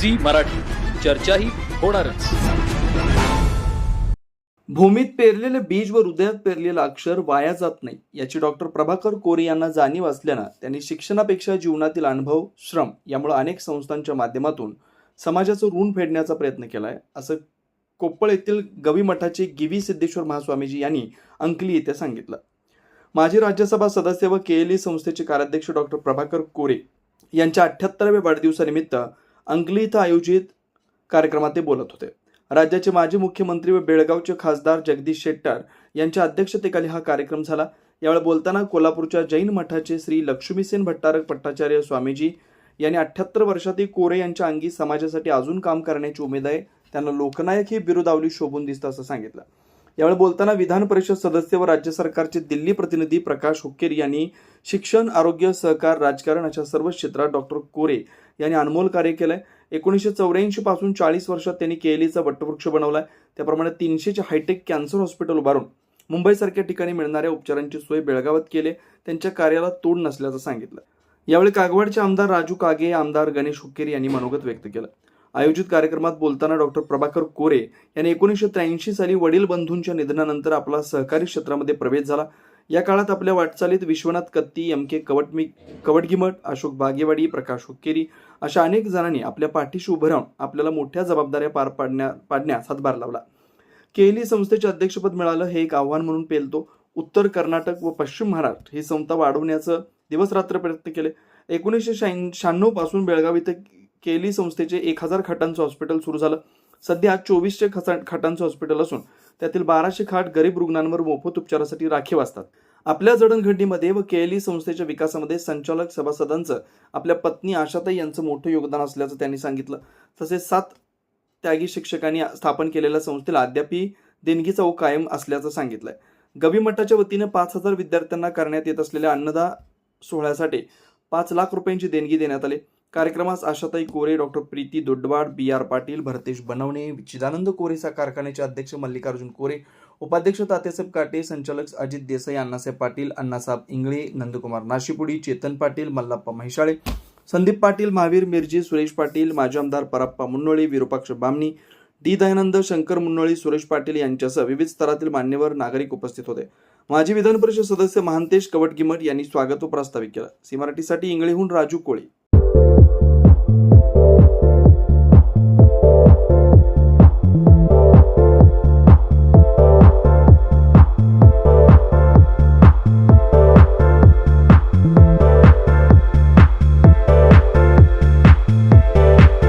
Zee Marathi. चर्चाही होणारच. भूमीत पेरलेले बीज व हृदयात पेरलेलं अक्षर वाया जात नाही. याची डॉक्टर प्रभाकर कोरे यांना जाणीव असल्यानं त्यांनी शिक्षणापेक्षा जीवनातील अनुभव श्रम यामुळे अनेक संस्थांच्या माध्यमातून समाजाचं ऋण फेडण्याचा प्रयत्न केलाय. असं कोप्पळ येथील गवी मठाचे गिवी सिद्धेश्वर महास्वामीजी यांनी अंकली येथे सांगितलं. माजी राज्यसभा सदस्य व केएलई संस्थेचे कार्याध्यक्ष डॉक्टर प्रभाकर कोरे यांच्या अठ्ठ्याहत्तराव्या वाढदिवसानिमित्त अंकली इथं आयोजित कार्यक्रमात ते बोलत होते. राज्याचे माजी मुख्यमंत्री व बेळगावचे खासदार जगदीश शेट्टर यांच्या अध्यक्षतेखाली हा कार्यक्रम झाला. यावेळी बोलताना कोल्हापूरच्या जैन मठाचे श्री लक्ष्मीसेन भट्टारक भट्टाचार्य स्वामीजी यांनी अठ्याहत्तर वर्षातील कोरे यांच्या अंगी समाजासाठी अजून काम करण्याची उमेद आहे. त्यांना लोकनायक ही बिरुदावली शोभून दिसतं असं सांगितलं. यावेळी बोलताना विधान परिषद सदस्य व राज्य सरकारचे दिल्ली प्रतिनिधी प्रकाश हुक्केरी यांनी शिक्षण आरोग्य सहकार राजकारण अशा सर्व क्षेत्रात डॉक्टर कोरे यांनी अनमोल कार्य केलं आहे एकोणीसशे चौऱ्याऐंशी पासून चाळीस वर्षात त्यांनी केलीचा वटवृक्ष आहे त्याप्रमाणे तीनशेचे हायटेक कॅन्सर हॉस्पिटल उभारून मुंबईसारख्या ठिकाणी मिळणाऱ्या उपचारांची सोय बेळगावात केली. त्यांच्या कार्याला तोड नसल्याचं सांगितलं. यावेळी कागवाडचे आमदार राजू कागे आमदार गणेश हुक्केरी यांनी मनोगत व्यक्त केलं. आयोजित कार्यक्रमात बोलताना डॉक्टर प्रभाकर कोरे यांनी एकोणीसशे त्र्याऐंशी साली वडील बंधूंच्या निधनानंतर आपला सहकारी क्षेत्रामध्ये प्रवेश झाला. या काळात आपल्या वाटचालीत विश्वनाथ कत्ती एम के कवटमी कवटगिमठ अशोक बागेवाडी प्रकाश हुक्केरी अशा अनेक जणांनी आपल्या पाठीशी उभं राहून आपल्याला मोठ्या जबाबदाऱ्या पार पाडण्या पाडण्यास हातभार लावला. केली संस्थेचे अध्यक्षपद मिळालं हे एक आव्हान म्हणून पेलतो. उत्तर कर्नाटक व पश्चिम महाराष्ट्र ही संस्था वाढवण्याचं दिवस रात्र प्रयत्न केले. एकोणीसशे शहाण्णवपासून बेळगाव इथं केली संस्थेचे एक हजार खाटांचं हॉस्पिटल सुरू झालं. सध्या चोवीसशे खसा खाटांचं हॉस्पिटल असून त्यातील बाराशे खाट गरीब रुग्णांवर मोफत उपचारासाठी राखीव असतात. आपल्या जडणघडणीमध्ये व केएलई संस्थेच्या विकासामध्ये संचालक सभासदांचं आपल्या पत्नी आशाताई यांचं मोठं योगदान असल्याचं त्यांनी सांगितलं. तसेच सात त्यागी शिक्षकांनी स्थापन केलेल्या संस्थेला अद्यापही देणगीचा ओघ कायम असल्याचं सांगितलंय. गवी मठाच्या वतीनं पाच हजार विद्यार्थ्यांना करण्यात येत असलेल्या अन्नदा सोहळ्यासाठी पाच लाख रुपयांची देणगी देण्यात आली. कार्यक्रमास Ashatai Kore doctor Preeti Doddawad B R Patil Bharatesh Banavane Chidanand Kore सा कारखान्याचे अध्यक्ष मल्लिकार्जुन कोरे उपाध्यक्ष तात्यासाहेब काटे संचालक अजित देसाई अण्णासाहेब पाटील अण्णासाहेब इंगळे नंदकुमार नाशिपुडी चेतन पाटील मल्लाप्पा म्हैसाळे संदीप पाटील महावीर मिरजी सुरेश पाटील माजी आमदार पराप्पा मुन्नोळे विरूपाक्ष बामणी डी दयानंद शंकर मुन्नोळी सुरेश पाटील यांच्यासह विविध स्तरातील मान्यवर नागरिक उपस्थित होते. माजी विधान परिषद सदस्य महांतेश कवटगिमठ यांनी स्वागत व प्रास्ताविक केला. सी मराठीसाठी इंगळेहून राजू कोळी.